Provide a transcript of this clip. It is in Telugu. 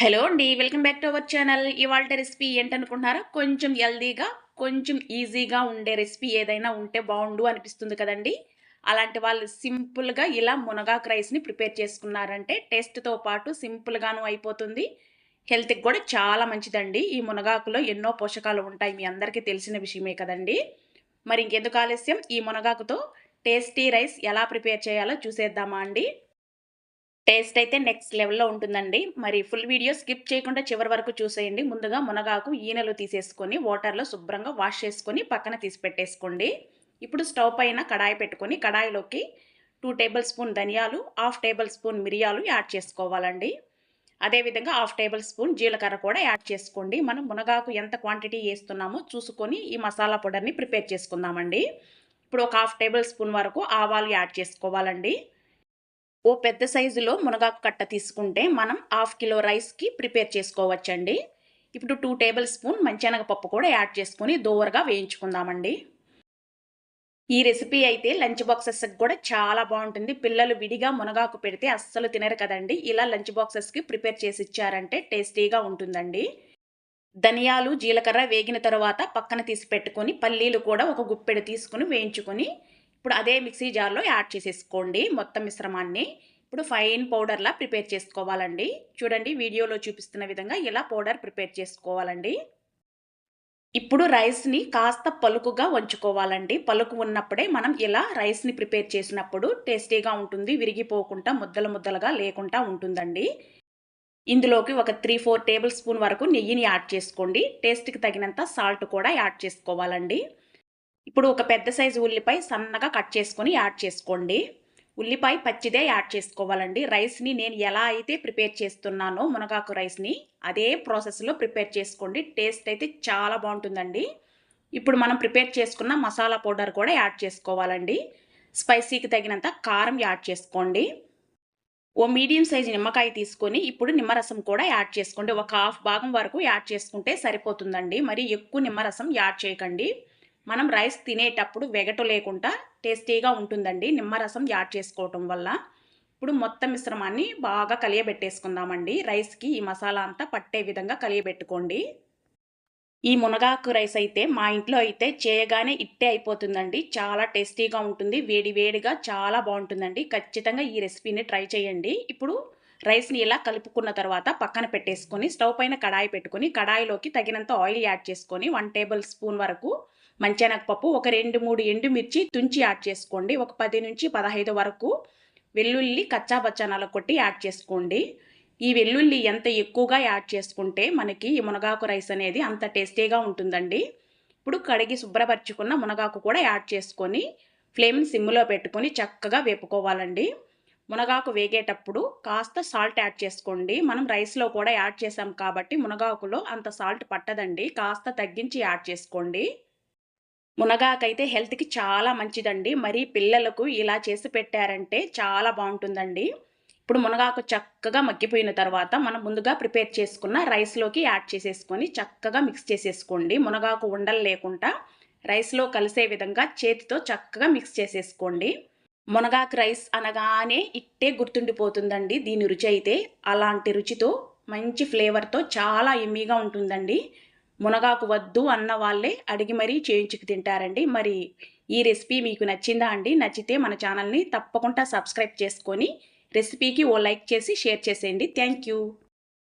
హలో అండి welcome back to our channel. ఇవాళ రెసిపీ ఏంటనుకుంటున్నారా? కొంచెం హెల్దీగా కొంచెం ఈజీగా ఉండే రెసిపీ ఏదైనా ఉంటే బాగుండు అనిపిస్తుంది కదండి. అలాంటి వాళ్ళు సింపుల్గా ఇలా మునగాకు రైస్ని ప్రిపేర్ చేసుకున్నారంటే టేస్ట్తో పాటు సింపుల్గాను అయిపోతుంది. హెల్త్కి కూడా చాలా మంచిదండి. ఈ మునగాకులో ఎన్నో పోషకాలు ఉంటాయి మీ అందరికీ తెలిసిన విషయమే కదండి. మరి ఇంకెందుకు ఆలస్యం? ఈ మునగాకుతో టేస్టీ రైస్ ఎలా ప్రిపేర్ చేయాలో చూసేద్దామా అండి. టేస్ట్ అయితే నెక్స్ట్ లెవెల్లో ఉంటుందండి. మరి ఫుల్ వీడియో స్కిప్ చేయకుండా చివరి వరకు చూసేయండి. ముందుగా మునగాకు ఈనెలు తీసేసుకొని వాటర్లో శుభ్రంగా వాష్ చేసుకొని పక్కన తీసి పెట్టేసుకోండి. ఇప్పుడు స్టవ్ పైన కడాయి పెట్టుకొని కడాయిలోకి టూ టేబుల్ స్పూన్ ధనియాలు హాఫ్ టేబుల్ స్పూన్ మిరియాలు యాడ్ చేసుకోవాలండి. అదేవిధంగా హాఫ్ టేబుల్ స్పూన్ జీలకర్ర కూడా యాడ్ చేసుకోండి. మనం మునగాకు ఎంత క్వాంటిటీ వేస్తున్నామో చూసుకొని ఈ మసాలా పౌడర్ని ప్రిపేర్ చేసుకుందామండి. ఇప్పుడు ఒక హాఫ్ టేబుల్ స్పూన్ వరకు ఆవాలు యాడ్ చేసుకోవాలండి. ఓ పెద్ద సైజులో మునగాకు కట్ట తీసుకుంటే మనం హాఫ్ కిలో రైస్కి ప్రిపేర్ చేసుకోవచ్చండి. ఇప్పుడు టూ టేబుల్ స్పూన్ మంచెనగపప్పు కూడా యాడ్ చేసుకొని దోరగా వేయించుకుందామండి. ఈ రెసిపీ అయితే లంచ్ బాక్సెస్కి కూడా చాలా బాగుంటుంది. పిల్లలు విడిగా మునగాకు పెడితే అస్సలు తినరు కదండి. ఇలా లంచ్ బాక్సెస్కి ప్రిపేర్ చేసి ఇచ్చారంటే టేస్టీగా ఉంటుందండి. ధనియాలు జీలకర్ర వేగిన తర్వాత పక్కన తీసి పెట్టుకొని పల్లీలు కూడా ఒక గుప్పెడు తీసుకుని వేయించుకొని ఇప్పుడు అదే మిక్సీ జార్లో యాడ్ చేసేసుకోండి. మొత్తం మిశ్రమాన్ని. ఇప్పుడు ఫైన్ పౌడర్లా ప్రిపేర్ చేసుకోవాలండి. చూడండి వీడియోలో చూపిస్తున్న విధంగా ఇలా పౌడర్ ప్రిపేర్ చేసుకోవాలండి. ఇప్పుడు రైస్ని కాస్త పలుకుగా వంచుకోవాలండి. పలుకు ఉన్నప్పుడే మనం ఇలా రైస్ని ప్రిపేర్ చేసినప్పుడు టేస్టీగా ఉంటుంది విరిగిపోకుండా ముద్దలు ముద్దలుగా లేకుండా ఉంటుందండి. ఇందులోకి ఒక త్రీ ఫోర్ టేబుల్ స్పూన్ వరకు నెయ్యిని యాడ్ చేసుకోండి. టేస్ట్కి తగినంత సాల్ట్ కూడా యాడ్ చేసుకోవాలండి. ఇప్పుడు ఒక పెద్ద సైజు ఉల్లిపాయ సన్నగా కట్ చేసుకొని యాడ్ చేసుకోండి. ఉల్లిపాయ పచ్చిదే యాడ్ చేసుకోవాలండి. రైస్ని నేను ఎలా అయితే ప్రిపేర్ చేస్తున్నానో మునగాకు రైస్ని అదే ప్రాసెస్లో ప్రిపేర్ చేసుకోండి. టేస్ట్ అయితే చాలా బాగుంటుందండి. ఇప్పుడు మనం ప్రిపేర్ చేసుకున్న మసాలా పౌడర్ కూడా యాడ్ చేసుకోవాలండి. స్పైసీకి తగినంత కారం యాడ్ చేసుకోండి. ఓ మీడియం సైజు నిమ్మకాయ తీసుకొని ఇప్పుడు నిమ్మరసం కూడా యాడ్ చేసుకోండి. ఒక హాఫ్ భాగం వరకు యాడ్ చేసుకుంటే సరిపోతుందండి. మరి ఎక్కువ నిమ్మరసం యాడ్ చేయకండి. మనం రైస్ తినేటప్పుడు వెగటు లేకుండా టేస్టీగా ఉంటుందండి. నిమ్మరసం యాడ్ చేసుకోవటం వల్ల. ఇప్పుడు మొత్తం మిశ్రమాన్ని బాగా కలియబెట్టేసుకుందామండి. రైస్కి ఈ మసాలా అంతా పట్టే విధంగా కలియబెట్టుకోండి. ఈ మునగాకు రైస్ అయితే మా ఇంట్లో అయితే చేయగానే ఇట్టే అయిపోతుందండి. చాలా టేస్టీగా ఉంటుంది. వేడి వేడిగా చాలా బాగుంటుందండి. ఖచ్చితంగా ఈ రెసిపీని ట్రై చేయండి. ఇప్పుడు రైస్ని ఇలా కలుపుకున్న తర్వాత పక్కన పెట్టేసుకొని స్టవ్ పైన కడాయి పెట్టుకొని కడాయిలోకి తగినంత ఆయిల్ యాడ్ చేసుకొని వన్ టేబుల్ స్పూన్ వరకు మంచెనగపప్పు ఒక రెండు మూడు ఎండుమిర్చి తుంచి యాడ్ చేసుకోండి. ఒక పది నుంచి పదహైదు వరకు వెల్లుల్లి కచ్చా బచ్చనాలు కొట్టి యాడ్ చేసుకోండి. ఈ వెల్లుల్లి ఎంత ఎక్కువగా యాడ్ చేసుకుంటే మనకి ఈ మునగాకు రైస్ అనేది అంత టేస్టీగా ఉంటుందండి. ఇప్పుడు కడిగి శుభ్రపరచుకున్న మునగాకు కూడా యాడ్ చేసుకొని ఫ్లేమ్ సిమ్లో పెట్టుకొని చక్కగా వేపుకోవాలండి. మునగాకు వేగేటప్పుడు కాస్త సాల్ట్ యాడ్ చేసుకోండి. మనం రైస్లో కూడా యాడ్ చేసాం కాబట్టి మునగాకులో అంత సాల్ట్ పట్టదండి. కాస్త తగ్గించి యాడ్ చేసుకోండి. మునగాకైతే హెల్త్కి చాలా మంచిదండి. మరి పిల్లలకు ఇలా చేసి పెట్టారంటే చాలా బాగుంటుందండి. ఇప్పుడు మునగాకు చక్కగా మగ్గిపోయిన తర్వాత మనం ముందుగా ప్రిపేర్ చేసుకున్న రైస్లోకి యాడ్ చేసేసుకొని చక్కగా మిక్స్ చేసేసుకోండి. మునగాకు ఉండలు లేకుండా రైస్లో కలిసే విధంగా చేతితో చక్కగా మిక్స్ చేసేసుకోండి. మునగాకు రైస్ అనగానే ఇట్టే గుర్తుండిపోతుందండి. దీని రుచి అయితే అలాంటి రుచితో మంచి ఫ్లేవర్తో చాలా ఎమ్మీగా ఉంటుందండి. మునగాకు వద్దు అన్న వాళ్ళే అడిగి మరీ చేయించుకు తింటారండి. మరి ఈ రెసిపీ మీకు నచ్చిందా అండి? నచ్చితే మన ఛానల్ని తప్పకుండా సబ్స్క్రైబ్ చేసుకొని రెసిపీకి ఓ లైక్ చేసి షేర్ చేసేయండి. Thank you.